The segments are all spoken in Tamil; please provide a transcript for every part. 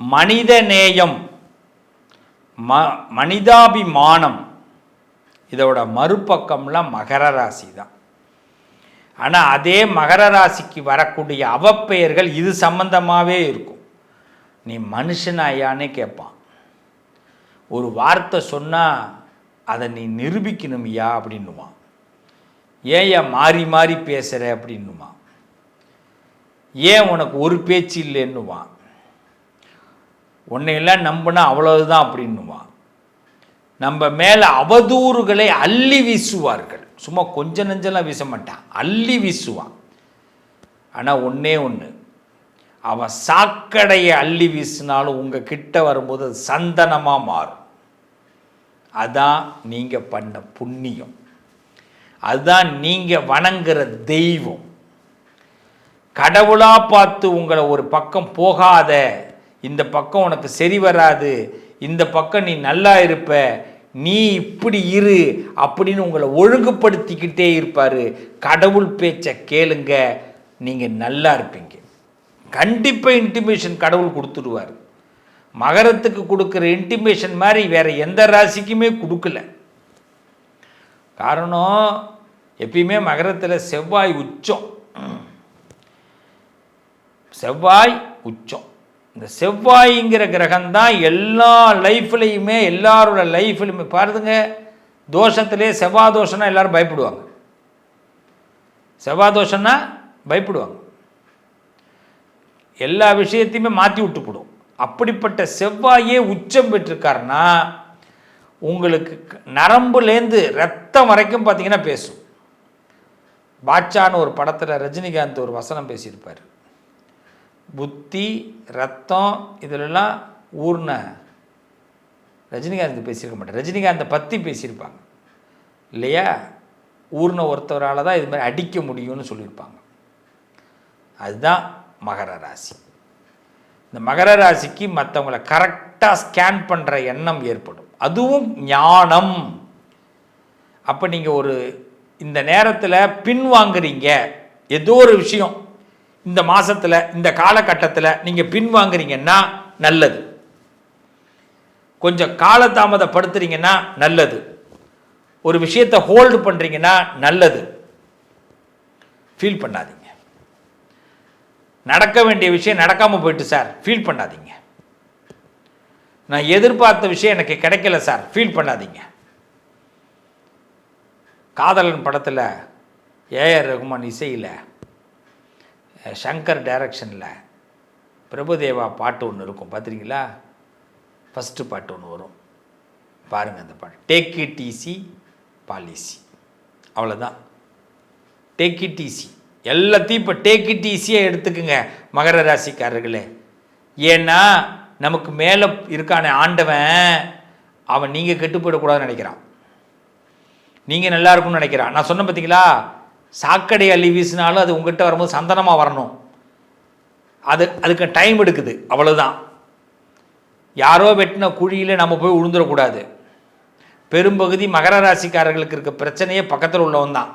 மனித நேயம் ம மனிதாபிமானம். இதோட மறுபக்கம்லாம் மகர ராசி தான். ஆனால் அதே மகர ராசிக்கு வரக்கூடிய அவப்பெயர்கள் இது சம்பந்தமாகவே இருக்கும். நீ மனுஷனாயானே கேட்பான் ஒரு வார்த்தை சொன்னால் அதை நீ நிரூபிக்கணுமியா அப்படின்னுவான். ஏன் ஏன் மாறி மாறி பேசுகிற அப்படின்னுவான். ஏன் உனக்கு ஒரு பேச்சு இல்லைன்னுவான். உன்னையெல்லாம் நம்பினா அவ்வளவுதான் அப்படின்னுவான் நம்ம மேலே அவதூறுகளை அள்ளி வீசுவார்கள். சும்மா கொஞ்ச நெஞ்செல்லாம் வீச மாட்டான். அள்ளி வீசுவான். ஆனால் ஒன்றே ஒன்று அவன் சாக்கடையை அள்ளி வீசினாலும் உங்கள் கிட்ட வரும்போது அது சந்தனமாக மாறும். அதான் நீங்கள் பண்ண புண்ணியம். அதுதான் நீங்கள் வணங்குற தெய்வம். கடவுளாக பார்த்து உங்களை ஒரு பக்கம் போகாத இந்த பக்கம் உனக்கு சரி வராது. இந்த பக்கம் நீ நல்லா இருப்ப. நீ இப்படி இரு அப்படின்னு உங்களை ஒழுங்குபடுத்திக்கிட்டே இருப்பார். கடவுள் பேச்சை கேளுங்க. நீங்கள் நல்லா இருப்பீங்க. கண்டிப்பாக இன்டிமேஷன் கடவுள் கொடுத்துடுவார். மகரத்துக்கு கொடுக்குற இன்டிமேஷன் மாதிரி வேற எந்த ராசிக்குமே கொடுக்கல. காரணம் எப்பயுமே மகரத்தில் செவ்வாய் உச்சம். செவ்வாய் உச்சம். இந்த செவ்வாய்ங்கிற கிரகம்தான் எல்லா லைஃப்லையுமே எல்லாரோட லைஃப்லையுமே பாருதுங்க தோஷத்திலே செவ்வாய் தோஷம்னா எல்லாரும் பயப்படுவாங்க. செவ்வாய் தோஷம்னா பயப்படுவாங்க. எல்லா விஷயத்தையுமே மாற்றி விட்டுப்படும். அப்படிப்பட்ட செவ்வாயே உச்சம் பெற்றிருக்காருன்னா உங்களுக்கு நரம்புலேருந்து ரத்தம் வரைக்கும் பார்த்தீங்கன்னா பேசும். பாட்சான்னு ஒரு படத்தில் ரஜினிகாந்த் ஒரு வசனம் பேசியிருப்பார். புத்தி ரத்தம் இதிலெல்லாம் ஊர்ன ரஜினிகாந்த் பேசியிருக்க மாட்டேன் ரஜினிகாந்தை பற்றி பேசியிருப்பாங்க. இல்லையா? ஊர்ன ஒருத்தவரால் தான் இது மாதிரி அடிக்க முடியும்னு சொல்லியிருப்பாங்க. அதுதான் மகர ராசி. இந்த மகர ராசிக்கு மற்றவங்கள கரெக்டாக ஸ்கேன் பண்ணுற எண்ணம் ஏற்படும். அதுவும் ஞானம். அப்போ நீங்கள் ஒரு இந்த நேரத்தில் பின்வாங்குறீங்க ஏதோ ஒரு விஷயம். இந்த மாசத்துல இந்த காலகட்டத்தில் நீங்கள் பின்வாங்குறீங்கன்னா நல்லது. கொஞ்சம் காலதாமதப்படுத்துறீங்கன்னா நல்லது. ஒரு விஷயத்தை ஹோல்டு பண்ணுறீங்கன்னா நல்லது. ஃபீல் பண்ணாதீங்க. நடக்க வேண்டிய விஷயம் நடக்காமல் போயிட்டு சார் ஃபீல் பண்ணாதீங்க. நான் எதிர்பார்த்த விஷயம் எனக்கு கிடைக்கல சார் ஃபீல் பண்ணாதீங்க. காதலன் படத்தில் ஏஆர் ரகுமான் இசையில் சங்கர் டைரக்ஷனில் பிரபுதேவா பாட்டு ஒன்று இருக்கும். பார்த்துருக்கீங்களா ஃபஸ்ட்டு பாட்டு ஒன்று வரும். பாருங்கள் அந்த பாட்டு. டேக் இட் ஈஸி பாலிசி அவ்வளோதான் டேக் இட் ஈஸி எல்லாத்தையும் இப்போ டேக் இட் ஈஸியாக எடுத்துக்குங்க மகர ராசிக்காரர்களே. ஏன்னா நமக்கு மேலே இருக்கான ஆண்டவன் அவன் நீங்கள் கெட்டு போயிடக்கூடாதுன்னு நினைக்கிறான். நீங்கள் நல்லா இருக்கும்னு நினைக்கிறான். நான் சொன்னேன் பார்த்தீங்களா சாக்கடை அள்ளி வீசினாலும் அது உங்ககிட்ட வரும்போது சந்தனமாக வரணும். அது அதுக்கு டைம் எடுக்குது. அவ்வளோதான் யாரோ வெட்டின குழியில் நம்ம போய் விழுந்துடக்கூடாது பெரும்பகுதி மகர ராசிக்காரர்களுக்கு இருக்க பிரச்சனையே பக்கத்தில் உள்ளவன் தான்.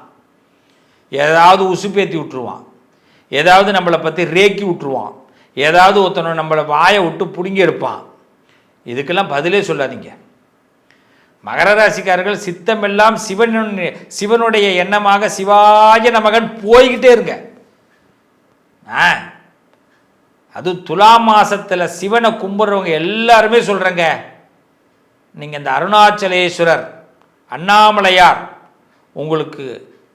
ஏதாவது உசுப்பேத்தி விட்டுருவான். ஏதாவது நம்மளை பற்றி ரேக்கி விட்டுருவான். ஏதாவது ஒருத்தனை நம்மளை வாயை விட்டு பிடுங்கி எடுப்பான். இதுக்கெல்லாம் பதிலே சொல்லாதீங்க. மகர ராசிக்காரர்கள் சித்தமெல்லாம் சிவன் சிவனுடைய எண்ணமாக சிவாய நமகன் போய்கிட்டே இருங்க. ஆ? அது துலா மாசத்துல சிவனை கும்பிட்றவங்க எல்லாருமே சொல்கிறேங்க நீங்கள் இந்த அருணாச்சலேஸ்வரர் அண்ணாமலையார் உங்களுக்கு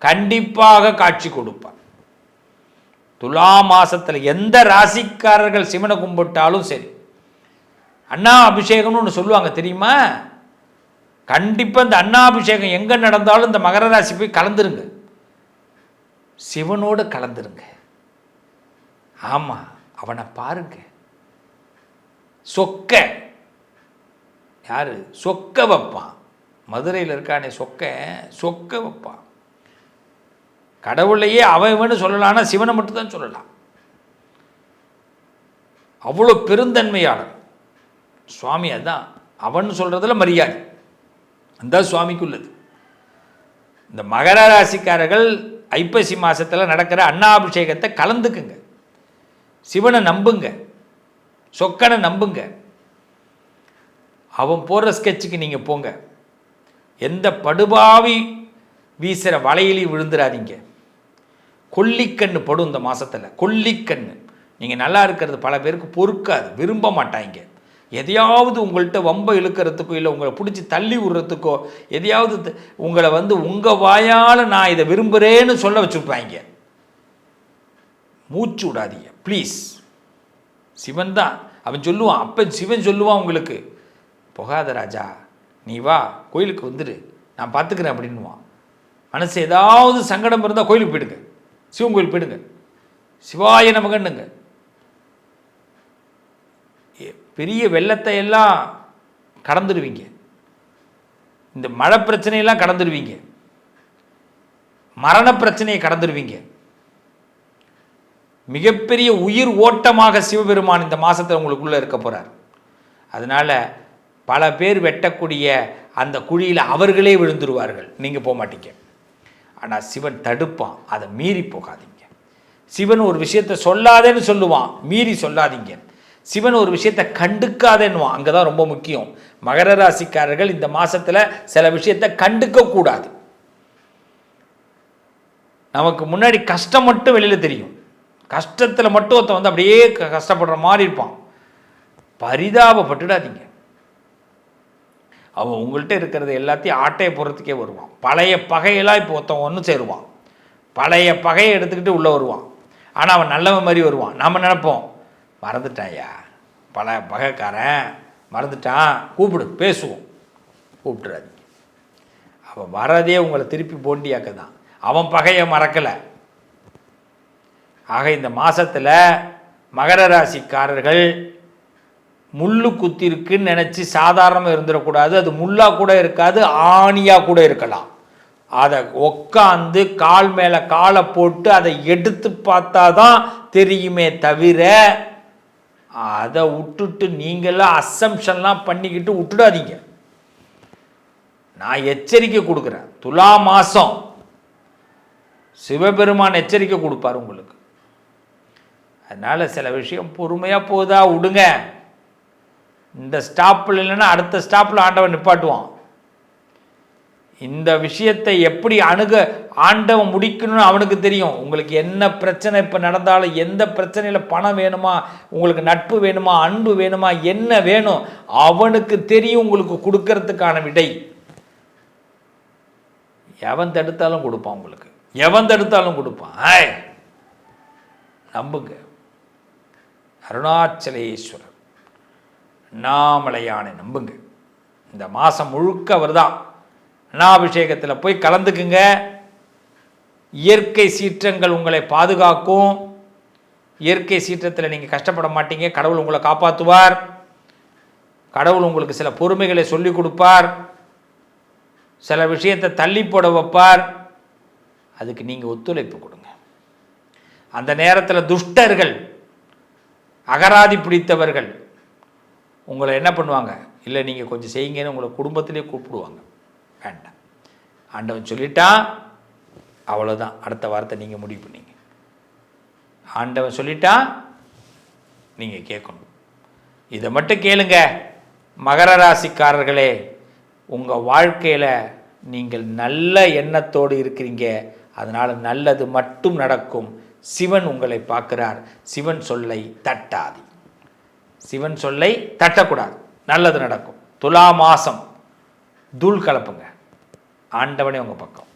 கண்டிப்பாக காட்சி கொடுப்பார். துலா மாசத்துல எந்த ராசிக்காரர்கள் சிவனை கும்பிட்டாலும் சரி அண்ணா அபிஷேகம்னு ஒன்று சொல்லுவாங்க தெரியுமா? கண்டிப்பாக இந்த அண்ணாபிஷேகம் எங்கே நடந்தாலும் இந்த மகர ராசி போய் கலந்துருங்க. சிவனோடு கலந்துருங்க. ஆமாம் அவனை பாருங்க. சொக்க. யார்? சொக்க வைப்பான். மதுரையில் இருக்கானே சொக்க சொக்க வைப்பான். கடவுளையே அவன் இவன்னு சொல்லலாம்னா சிவனை மட்டும்தான் சொல்லலாம். அவ்வளோ பெருந்தன்மையாளன் சுவாமி அதான். அவன் சொல்கிறதுல மரியாதை. அந்த சுவாமிக்கு உள்ளது இந்த மகர ராசிக்காரர்கள் ஐப்பசி மாதத்தில் நடக்கிற அண்ணாபிஷேகத்தை கலந்துக்குங்க. சிவனை நம்புங்க. சொக்கனை நம்புங்க. அவன் போடுற ஸ்கெட்சுக்கு நீங்கள் போங்க. எந்த படுபாவி வீசுகிற வலையிலையும் விழுந்துடாதீங்க கொல்லிக்கண்ணு படும் இந்த மாதத்தில் கொல்லிக்கண்ணு. நீங்கள் நல்லா இருக்கிறது பல பேருக்கு பொறுக்காது. விரும்ப மாட்டாங்க. எதையாவது உங்கள்கிட்ட வம்ப இழுக்கிறதுக்கோ இல்லை உங்களை பிடிச்சி தள்ளி விடுறதுக்கோ எதையாவது உங்களை வந்து உங்கள் வாயால் நான் இதை விரும்புகிறேன்னு சொல்ல வச்சுருப்பாங்க. மூச்சு விடாதீங்க ப்ளீஸ் சிவன் தான். அவன் சொல்லுவான் அப்போ சிவன் சொல்லுவான் உங்களுக்கு புகாத ராஜா நீ வா கோயிலுக்கு வந்துடு நான் பார்த்துக்கிறேன் அப்படின்னுவான். மனசு ஏதாவது சங்கடம் இருந்தால் கோயிலுக்கு போயிடுங்க. சிவன் கோயில் போயிடுங்க. சிவாய நமகன்னுங்க. பெரிய வெள்ளத்தை எல்லாம் கடந்துடுவீங்க. இந்த மழை பிரச்சனையெல்லாம் கடந்துடுவீங்க. மரண பிரச்சனையை கடந்துடுவீங்க. மிகப்பெரிய உயிர் ஓட்டமாக சிவபெருமான் இந்த மாதத்தில் உங்களுக்குள்ளே இருக்க போகிறார் அதனால் பல பேர் வெட்டக்கூடிய அந்த குழியில் அவர்களே விழுந்துருவார்கள். நீங்கள் போக மாட்டீங்க. ஆனால் சிவன் தடுப்பான். அதை மீறி போகாதீங்க. சிவன் ஒரு விஷயத்தை சொல்லாதேன்னு சொல்லுவான். மீறி சொல்லாதீங்க. சிவன் ஒரு விஷயத்தை கண்டுக்காதேன்னுவான். அங்கே தான் ரொம்ப முக்கியம். மகர ராசிக்காரர்கள் இந்த மாதத்தில் சில விஷயத்தை கண்டுக்கக்கூடாது நமக்கு முன்னாடி கஷ்டம் மட்டும் வெளியில் தெரியும். கஷ்டத்தில் மட்டும் ஒருத்தன் வந்து அப்படியே க- கஷ்டப்படுற மாதிரி இருப்பான். பரிதாபப்பட்டுடாதீங்க. அவன் உங்கள்கிட்ட இருக்கிறது எல்லாத்தையும் ஆட்டையை போடுறதுக்கே வருவான். பழைய பகையெல்லாம் இப்போ ஒருத்தன் ஒன்று சேருவான். பழைய பகையை எடுத்துக்கிட்டு உள்ளே வருவான். ஆனால் அவன் நல்லவன் மாதிரி வருவான். நாம் நினைப்போம் மறந்துட்டாயா? பல பகைக்காரன் மறந்துட்டான். கூப்பிடு பேசுவோம். கூப்பிட்டுறாதீங்க அவன் வரதே உங்களை திருப்பி போண்டியாக்க தான் அவன் பகையை மறக்கலை. ஆக இந்த மாதத்தில் மகர ராசிக்காரர்கள் முள்ளு குத்திருக்குன்னு நினச்சி சாதாரணமாக இருந்துடக்கூடாது. அது முள்ளாக கூட இருக்காது ஆணியாக கூட இருக்கலாம். அதை உக்காந்து கால் மேலே காலை போட்டு அதை எடுத்து பார்த்தா தான் தெரியுமே தவிர அதை விட்டுட்டு நீங்களாம் அசம்ஷன்லாம் பண்ணிக்கிட்டு விட்டுடாதீங்க நான் எச்சரிக்கை கொடுக்குறேன். துலா மாதம் சிவபெருமான் எச்சரிக்கை கொடுப்பார் உங்களுக்கு. அதனால் சில விஷயம் பொறுமையாக போதா விடுங்க இந்த ஸ்டாப்பில் இல்லைன்னா அடுத்த ஸ்டாப்பில் ஆண்டவன் நிப்பாட்டுவான். இந்த விஷயத்தை எப்படி அணுக ஆண்டவன் முடிக்கணும்னு அவனுக்கு தெரியும். உங்களுக்கு என்ன பிரச்சனை இப்போ நடந்தாலும் எந்த பிரச்சனையில் பணம் வேணுமா உங்களுக்கு நட்பு வேணுமா அன்பு வேணுமா என்ன வேணும் அவனுக்கு தெரியும் உங்களுக்கு கொடுக்கறதுக்கான விடை. எவன் தடுத்தாலும் கொடுப்பான் உங்களுக்கு. எவன் தடுத்தாலும் கொடுப்பான். ஆய் நம்புங்க. அருணாச்சலேஸ்வரர் அண்ணாமலையானை நம்புங்க. இந்த மாதம் முழுக்க அவர் தான் அண்ணாபிஷேகத்தில் போய் கலந்துக்குங்க. இயற்கை சீற்றங்கள் உங்களை பாதுகாக்கும். இயற்கை சீற்றத்தில் நீங்கள் கஷ்டப்பட மாட்டீங்க. கடவுள் உங்களை காப்பாற்றுவார் கடவுள் உங்களுக்கு சில பொறுமைகளை சொல்லிக் கொடுப்பார். சில விஷயத்தை தள்ளி போட வைப்பார். அதுக்கு நீங்கள் ஒத்துழைப்பு கொடுங்க. அந்த நேரத்தில் துஷ்டர்கள் அகராதி பிடித்தவர்கள் உங்களை என்ன பண்ணுவாங்க? இல்லை நீங்கள் கொஞ்சம் செய்யுங்கன்னு உங்களை குடும்பத்திலே கூப்பிடுவாங்க. வேண்டாம். ஆண்டவன் சொல்லிட்டான் அவ்வளோதான் அடுத்த வாரத்தை நீங்கள் முடிவு பண்ணீங்க. ஆண்டவன் சொல்லிட்டான் நீங்கள் கேட்கணும். இதை மட்டும் கேளுங்க. மகர ராசிக்காரர்களே உங்கள் வாழ்க்கையில் நீங்கள் நல்ல எண்ணத்தோடு இருக்கிறீங்க. அதனால் நல்லது மட்டும் நடக்கும். சிவன் உங்களை பார்க்கிறார். சிவன் சொல்லை தட்டாதி. சிவன் சொல்லை தட்டக்கூடாது. நல்லது நடக்கும். துலா மாசம். தூள் கலப்புங்க. ஆண்டவனே உங்கள் பக்கம்.